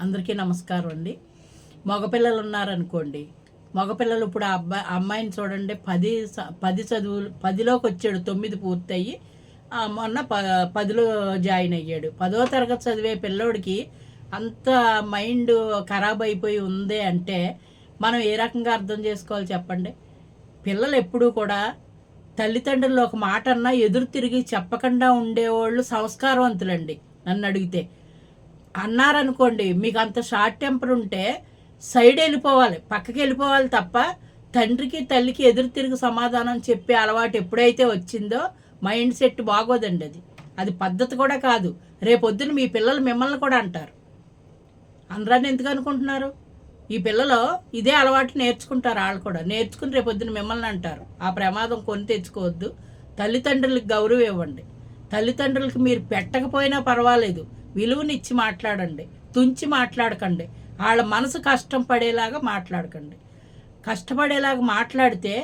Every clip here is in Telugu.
అందరికీ నమస్కారం అండి. మగపిల్లలు ఉన్నారనుకోండి మగపిల్లలు ఇప్పుడు ఆ అబ్బాయి అమ్మాయిని చూడండి పది స- పది చదువులు పదిలోకి వచ్చాడు తొమ్మిది పూర్తయ్యి ఆ మొన్న ప పదిలో జాయిన్ అయ్యాడు. పదో తరగతి చదివే పిల్లోడికి అంత మైండ్ ఖరాబ్ అయిపోయి ఉంది అంటే మనం ఏ రకంగా అర్థం చేసుకోవాలి చెప్పండి? పిల్లలు ఎప్పుడూ కూడా తల్లిదండ్రులు ఒక మాట అన్నా ఎదురు తిరిగి చెప్పకుండా ఉండేవాళ్ళు సంస్కారవంతులండి నన్ను అడిగితే. అన్నారనుకోండి మీకు అంత షార్ట్ టెంపర్ ఉంటే సైడ్ వెళ్ళిపోవాలి పక్కకి వెళ్ళిపోవాలి తప్ప తండ్రికి తల్లికి ఎదురు తిరిగి సమాధానం చెప్పే అలవాటు ఎప్పుడైతే వచ్చిందో మైండ్ సెట్ బాగోదండి అది. అది పద్ధతి కూడా కాదు. రేపొద్దున మీ పిల్లలు మిమ్మల్ని కూడా అంటారు. అందరాన్ని ఎందుకు అనుకుంటున్నారు? ఈ పిల్లలు ఇదే అలవాటు నేర్చుకుంటారు వాళ్ళు కూడా. నేర్చుకుని రేపొద్దున మిమ్మల్ని అంటారు. ఆ ప్రమాదం కొని తెచ్చుకోవద్దు. తల్లిదండ్రులకు గౌరవం ఇవ్వండి. తల్లిదండ్రులకు మీరు పెట్టకపోయినా పర్వాలేదు. విలువనిచ్చి మాట్లాడండి తుంచి మాట్లాడకండి. వాళ్ళ మనసు కష్టం పడేలాగా మాట్లాడకండి. కష్టపడేలాగా మాట్లాడితే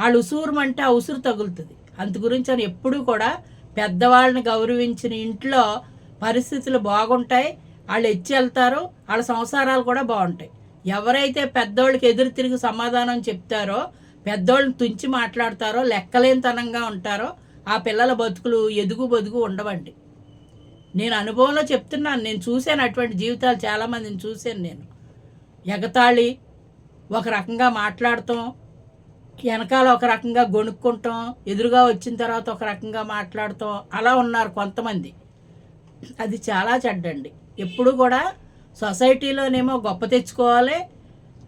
వాళ్ళు ఉసూరమంటే ఆ ఉసురు తగులుతుంది. అందు గురించి అని ఎప్పుడూ కూడా పెద్దవాళ్ళని గౌరవించిన ఇంట్లో పరిస్థితులు బాగుంటాయి వాళ్ళు ఎచ్చి వెళ్తారు వాళ్ళ సంసారాలు కూడా బాగుంటాయి. ఎవరైతే పెద్దోళ్ళకి ఎదురు తిరిగి సమాధానం చెప్తారో పెద్దోళ్ళని తుంచి మాట్లాడతారో లెక్కలేనితనంగా ఉంటారో ఆ పిల్లల బతుకులు ఎదుగు బతుకు ఉండవండి. నేను అనుభవంలో చెప్తున్నాను నేను చూశాను అటువంటి జీవితాలు చాలామందిని చూశాను నేను. ఎగతాళి ఒక రకంగా మాట్లాడటం వెనకాల ఒక రకంగా గొణుక్కుంటాం ఎదురుగా వచ్చిన తర్వాత ఒక రకంగా మాట్లాడటం అలా ఉన్నారు కొంతమంది. అది చాలా చెడ్డండి. ఎప్పుడు కూడా సొసైటీలోనేమో గొప్ప తెచ్చుకోవాలి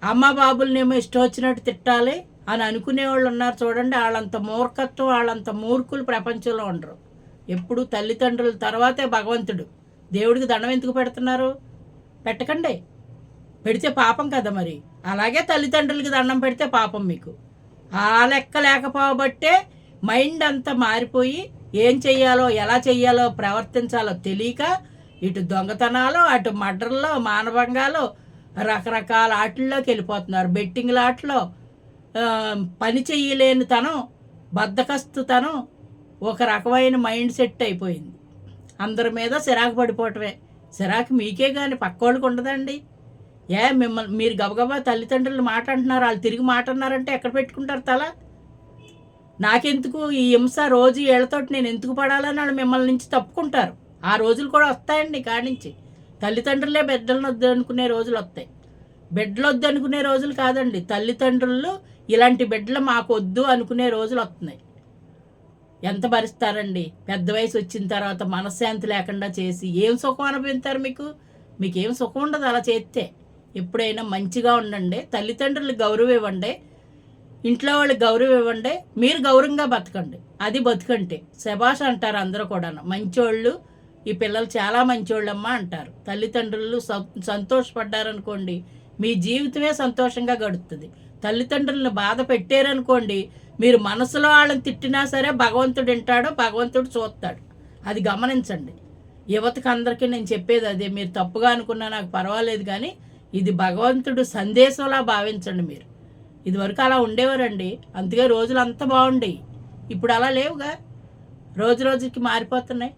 అమ్మ బాబులనేమో ఇష్టం వచ్చినట్టు తిట్టాలి అని అనుకునే వాళ్ళు ఉన్నారు చూడండి వాళ్ళంత మూర్ఖత్వం వాళ్ళంత మూర్ఖులు ప్రపంచంలో ఉండరు. ఎప్పుడు తల్లిదండ్రుల తర్వాతే భగవంతుడు. దేవుడికి దండం ఎందుకు పెడుతున్నారు? పెట్టకండి. పెడితే పాపం కదా మరి. అలాగే తల్లిదండ్రులకి దండం పెడితే పాపం మీకు. ఆ లెక్క లేకపోబట్టే మైండ్ అంతా మారిపోయి ఏం చెయ్యాలో ఎలా చెయ్యాలో ప్రవర్తించాలో తెలియక ఇటు దొంగతనాలు అటు మర్డర్లో మానభంగాలు రకరకాల ఆటల్లోకి వెళ్ళిపోతున్నారు. బెట్టింగ్ల ఆటలో పని చెయ్యలేని తనం బద్దకస్తుతనం ఒక రకమైన మైండ్ సెట్ అయిపోయింది. అందరి మీద సిరాకు పడిపోవటమే. సిరాకు మీకే కానీ పక్కోళ్ళకి ఉండదండి. ఏ మిమ్మల్ని మీరు గబగబా తల్లిదండ్రులు మాట అంటున్నారు వాళ్ళు తిరిగి మాట అన్నారంటే ఎక్కడ పెట్టుకుంటారు తల? నాకెందుకు ఈ హింస రోజు వీళ్ళతోటి నేను ఎందుకు పడాలని వాళ్ళు మిమ్మల్ని నుంచి తప్పుకుంటారు. ఆ రోజులు కూడా వస్తాయండి కానించి తల్లిదండ్రులే బిడ్డలను వద్దు అనుకునే రోజులు వస్తాయి. బిడ్డలు వద్దు అనుకునే రోజులు కాదండి. తల్లిదండ్రులు ఇలాంటి బిడ్డలు మాకు వద్దు అనుకునే రోజులు వస్తున్నాయి. ఎంత భరిస్తారండి? పెద్ద వయసు వచ్చిన తర్వాత మనశ్శాంతి లేకుండా చేసి ఏం సుఖం అనుభవిస్తారు మీకు? మీకు ఏం సుఖం ఉండదు అలా చేస్తే. ఎప్పుడైనా మంచిగా ఉండండి తల్లిదండ్రులకు గౌరవం ఇవ్వండి ఇంట్లో వాళ్ళకి గౌరవం ఇవ్వండి మీరు గౌరవంగా బతకండి. అది బతుకంటే. శబాష్ అంటారు అందరూ కూడా మంచోళ్ళు ఈ పిల్లలు చాలా మంచోళ్ళమ్మా అంటారు. తల్లిదండ్రులు సం- సంతోషపడ్డారనుకోండి మీ జీవితమే సంతోషంగా గడుస్తుంది తల్లిదండ్రులను బాధ పెట్టారనుకోండి మీరు మనసులో వాళ్ళని తిట్టినా సరే భగవంతుడు వింటాడు భగవంతుడు చూస్తాడు. అది గమనించండి. యువతకు అందరికీ నేను చెప్పేది అదే మీరు తప్పుగా అనుకున్నా నాకు పర్వాలేదు కానీ ఇది భగవంతుడు సందేశంలా భావించండి మీరు. ఇదివరకు అలా ఉండేవారండి. అందుకే రోజులు అంత బాగుండేవి ఇప్పుడు అలా లేవుగా. రోజు రోజుకి మారిపోతున్నాయి.